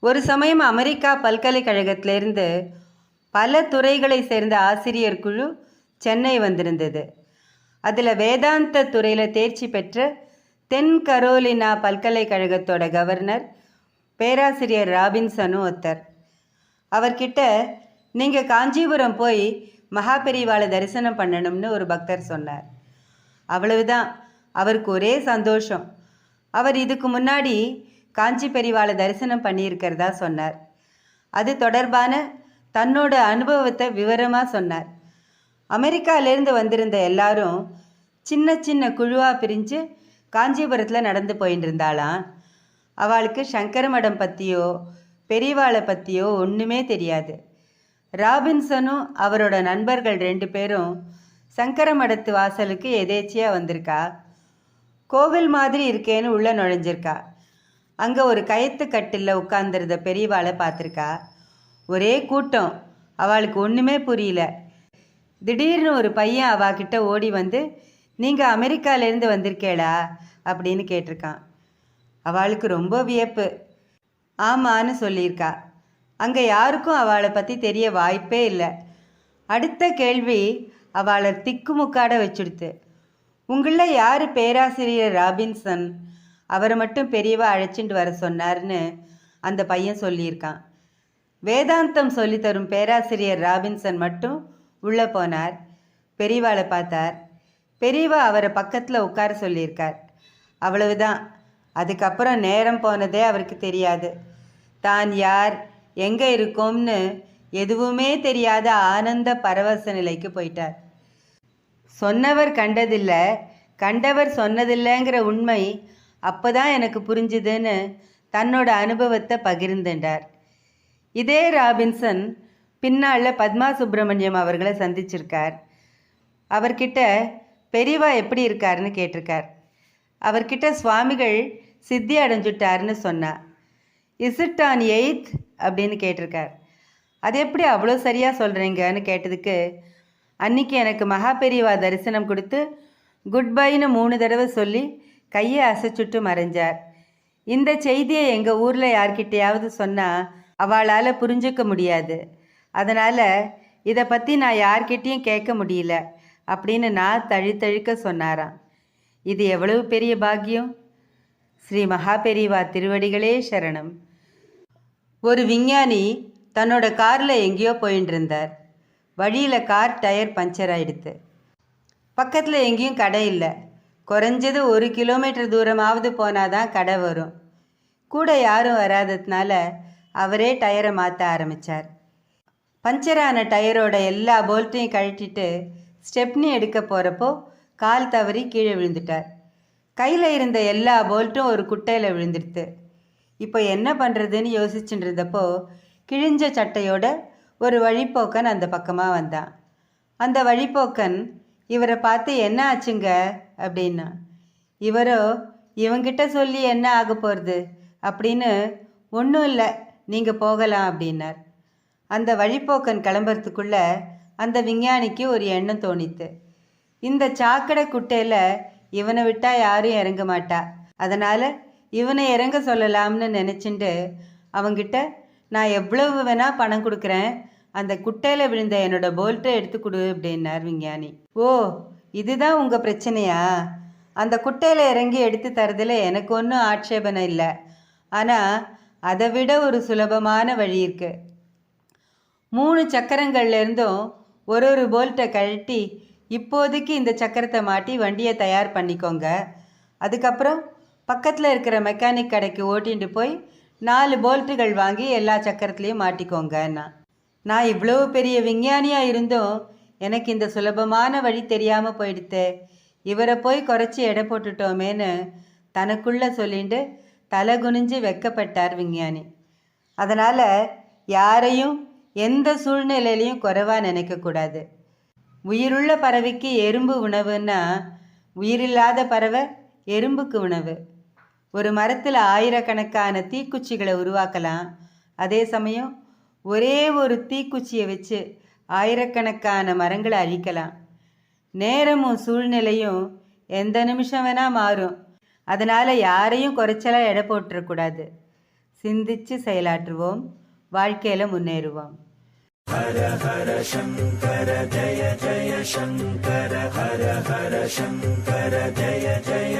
ஒரு சமயம் அமெரிக்கா பல்கலைக்கழகத்திலிருந்து பல துறைகளை சேர்ந்த ஆசிரியர் குழு சென்னை வந்திருந்தது. அதில் வேதாந்த துறையில் தேர்ச்சி பெற்ற தென் கரோலினா பல்கலைக்கழகத்தோட கவர்னர் பேராசிரியர் ராபின்சனும் ஒருத்தர். அவர்கிட்ட நீங்கள் காஞ்சிபுரம் போய் மகாபெரிவாளை தரிசனம் பண்ணணும்னு ஒரு பக்தர் சொன்னார். அவ்வளவுதான். அவருக்கு ஒரே சந்தோஷம். அவர் இதுக்கு முன்னாடி காஞ்சி பெரிவாளை தரிசனம் பண்ணியிருக்கிறதா சொன்னார். அது தொடர்பான தன்னோட அனுபவத்தை விவரமாக சொன்னார். அமெரிக்காவிலேருந்து வந்திருந்த எல்லாரும் சின்ன சின்ன குழுவாக பிரிஞ்சு காஞ்சிபுரத்தில் நடந்து போயின்னு இருந்தாளாம் அவளுக்கு சங்கர மடம் பற்றியோ பெரியவாளை பற்றியோ ஒன்றுமே தெரியாது. ராபின்சனும் அவரோட நண்பர்கள் ரெண்டு பேரும் சங்கரமடத்து வாசலுக்கு எதேச்சியாக வந்திருக்கா? கோவில் மாதிரி இருக்கேன்னு உள்ளே நுழைஞ்சிருக்கா. அங்கே ஒரு கயத்து கட்டிலில் பெரியவாளை பார்த்துருக்கா. ஒரே கூட்டம். அவளுக்கு ஒன்றுமே புரியல. திடீர்னு ஒரு பையன் அவகிட்ட ஓடி வந்து நீங்கள் அமெரிக்காலேருந்து வந்திருக்கேளா? அப்படின்னு கேட்டிருக்கான். அவளுக்கு ரொம்ப வியப்பு. ஆமான்னு சொல்லியிருக்கா. அங்கே யாருக்கும் அவளை பற்றி தெரிய வாய்ப்பே இல்லை. அடுத்த கேள்வி அவளை திக்குமுக்காட வச்சுடுத்து. உங்களில் யார் பேராசிரியர் ராபின்சன்? அவரை மட்டும் பெரியவா அழைச்சிட்டு வர சொன்னார்னு அந்த பையன் சொல்லியிருக்கான். வேதாந்தம் சொல்லித்தரும் பேராசிரியர் ராபின்சன் மட்டும் உள்ளே போனார். பெரியவாளை பார்த்தார். பெரியவா அவரை பக்கத்தில் உட்கார சொல்லியிருக்கார். அவ்வளவுதான். அதுக்கப்புறம் நேரம் போனதே அவருக்கு தெரியாது. தான் யார் எங்கே இருக்கோம்னு எதுவுமே தெரியாத ஆனந்த பரவச நிலைக்கு போயிட்டார். சொன்னவர் கண்டதில்லை கண்டவர் சொன்னதில்லைங்கிற உண்மை அப்பதான் எனக்கு புரிஞ்சுதுன்னு தன்னோட அனுபவத்தை பகிர்ந்துட்டார் இதே ராபின்சன் பின்னால் பத்மா சுப்பிரமணியம் அவர்களை சந்திச்சிருக்கார். அவர்கிட்ட பெரியவா எப்படி இருக்காருன்னு கேட்டிருக்கார். அவர்கிட்ட சுவாமிகள் சித்தி அடைஞ்சுட்டாருன்னு சொன்னா இஸ் இட் ஆன் எயித் அப்படின்னு கேட்டிருக்கார். அது எப்படி அவ்வளோ சரியாக சொல்கிறீங்கன்னு கேட்டதுக்கு அன்னைக்கு எனக்கு மகா பெரியவா தரிசனம் கொடுத்து குட் பைன்னு மூணு தடவை சொல்லி கையை அசைச்சுட்டு மறைஞ்சார். இந்த செய்தியை எங்கள் ஊரில் யார்கிட்டையாவது சொன்னால் அவளால் புரிஞ்சுக்க முடியாது. அதனால் இதை பற்றி நான் யார்கிட்டேயும் கேட்க முடியல அப்படின்னு நான் தழுத்தழுக்க சொன்னாராம். இது எவ்வளவு பெரிய பாக்கியம்? ஸ்ரீ மகாபெரிவா திருவடிகளே சரணம். ஒரு விஞ்ஞானி தன்னோட காரில் எங்கேயோ போயின்னு இருந்தார் வழியில் கார் டயர் பஞ்சர் ஆயிடுத்து. பக்கத்தில் எங்கேயும் கடை இல்லை. குறைஞ்சது ஒரு கிலோமீட்டர் தூரமாவது போனால் தான் கடை வரும். கூட யாரும் வராததுனால அவரே டயரை மாற்ற ஆரம்பித்தார் பஞ்சரான டயரோட எல்லா போல்ட்டையும் கழட்டிட்டு ஸ்டெப்னி எடுக்க போகிறப்போ கால் தவறி கீழே விழுந்துட்டார். கையில் இருந்த எல்லா போல்ட்டும் ஒரு குட்டையில் விழுந்துடுது இப்போ என்ன பண்ணுறதுன்னு யோசிச்சுட்டு இருந்தப்போ கிழிஞ்ச சட்டையோட ஒரு வழிப்போக்கன் அந்த பக்கமாக வந்தான். அந்த வழிப்போக்கன் இவரை பார்த்து என்ன ஆச்சுங்க? அப்படின்னா இவரோ இவங்கிட்ட சொல்லி என்ன ஆக போகிறது அப்படின்னு ஒன்றும் இல்லை நீங்கள் போகலாம் அப்படின்னார். அந்த வழிப்போக்கன் கிளம்புறதுக்குள்ள அந்த விஞ்ஞானிக்கு ஒரு எண்ணம் தோணித்து இந்த சாக்கடை குட்டையில் இவனை விட்டால் யாரும் இறங்க மாட்டா. அதனால் இவனை இறங்க சொல்லலாம்னு நினச்சிண்டு அவங்கிட்ட நான் எவ்வளவு வேணால் பணம் கொடுக்குறேன். அந்த குட்டையில் விழுந்த என்னோட போல்ட்டை எடுத்து கொடு அப்படின்னார் விஞ்ஞானி. ஓ இதுதான் உங்கள் பிரச்சனையா? அந்த குட்டையில் இறங்கி எடுத்து தரதில் எனக்கு ஒன்றும் ஆட்சேபனை இல்லை. ஆனால் அதை விட ஒரு சுலபமான வழி இருக்குது மூணு சக்கரங்கள்லேருந்தும் ஒரு ஒரு போல்ட்டை கழட்டி இப்போதைக்கு இந்த சக்கரத்தை மாட்டி வண்டியை தயார் பண்ணிக்கோங்க. அதுக்கப்புறம் பக்கத்தில் இருக்கிற மெக்கானிக் கடைக்கு ஓட்டிகிட்டு போய் நாலு போல்ட்டுகள் வாங்கி எல்லா சக்கரத்துலேயும் மாட்டிக்கோங்கன்னா நான் இவ்வளவு பெரிய விஞ்ஞானியாக இருந்தும் எனக்கு இந்த சுலபமான வழி தெரியாமல் போயிடுத்தே. இவரை போய் குறைச்சி எடை போட்டுட்டோமேன்னு தனக்குள்ளே சொல்லிட்டு தலை குனிஞ்சு வெக்கப்பட்டார் விஞ்ஞானி. அதனால் யாரையும் எந்த சூழ்நிலையிலையும் குறைவாக நினைக்கக்கூடாது உயிருள்ள பறவைக்கு எறும்பு உணவுன்னா உயிரில்லாத பறவை எறும்புக்கு உணவு. ஒரு மரத்தில் ஆயிரக்கணக்கான தீக்குச்சிகளை உருவாக்கலாம். அதே சமயம் ஒரே ஒரு தீக்குச்சியை வச்சு ஆயிரக்கணக்கான மரங்களை அழிக்கலாம். நேரமும் சூழ்நிலையும் எந்த நிமிஷம் வேணால் மாறும். அதனால் யாரையும் குறைச்சலாக எடை போட்டுறக்கூடாது. சிந்திச்சு செயலாற்றுவோம். வாழ்க்கையில் முன்னேறுவோம். ஹர ஹர சங்கர ஜய ஜய சங்கர ஹர ஹர சங்கர ஜய ஜய